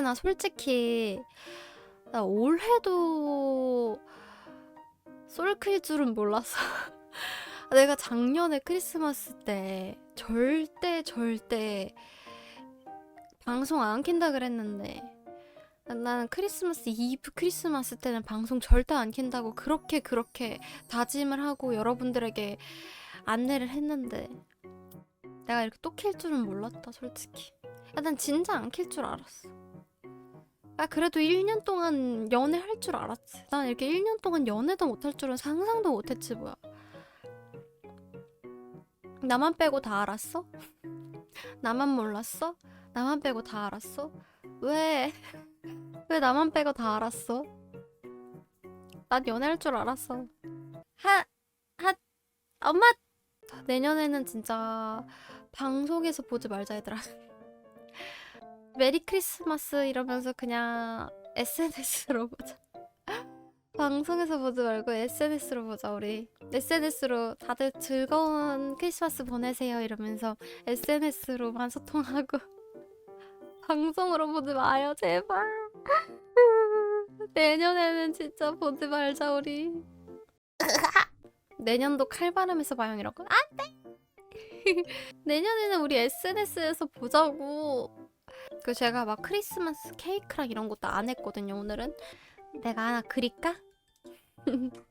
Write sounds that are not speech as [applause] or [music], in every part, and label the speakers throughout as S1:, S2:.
S1: 근데 나 솔직히 나 올해도 솔클 줄은 몰랐어. [laughs] 내가 작년에 크리스마스 때 절대 절대 방송 안 킨다 그랬는데 난- 나는 크리스마스 이브 크리스마스 때는 방송 절대 안 킨다고 그렇게 그렇게 다짐을 하고 여러분들에게 안내를 했는데 내가 이렇게 또 킬 줄은 몰랐다 솔직히 야, 난 진짜 안 킬 줄 알았어 아 그래도 1년 동안 연애할 줄 알았지 난 이렇게 1년 동안 연애도 못할 줄은 상상도 못했지 뭐야 나만 빼고 다 알았어? [laughs] 나만 몰랐어? 나만 빼고 다 알았어? 왜? [laughs] 왜 나만 빼고 다 알았어? 난 연애할 줄 알았어. 하, 하, 엄마! 내년에는 진짜 방송에서 보지 말자, 얘들아. [laughs] 메리 크리스마스 이러면서 그냥 SNS로 보자. [laughs] 방송에서 보지 말고 SNS로 보자, 우리. SNS로 다들 즐거운 크리스마스 보내세요 이러면서 SNS로만 소통하고 [laughs] 방송으로 보지 마요, 제발. [laughs] 내년에는 진짜 보지 말자, 우리. 내년도 칼바람에서 마영이라고? 안 돼! 내년에는 우리 SNS에서 보자고. 그 제가 막 크리스마스 케이크랑 이런 것도 안 했거든요, 오늘은. 내가 하나 그릴까? [laughs]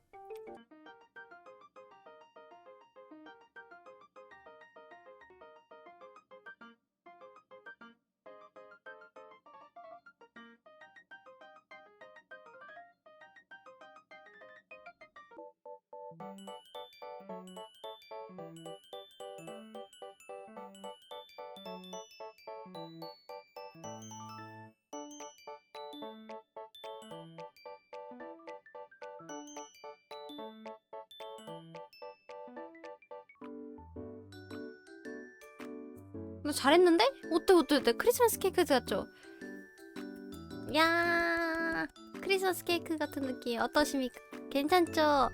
S1: 너 잘했는데? 어때 어때 어때 크리스마스 케이크 같죠? 야 크리스마스 케이크 같은 느낌 어떠십니까? 괜찮죠?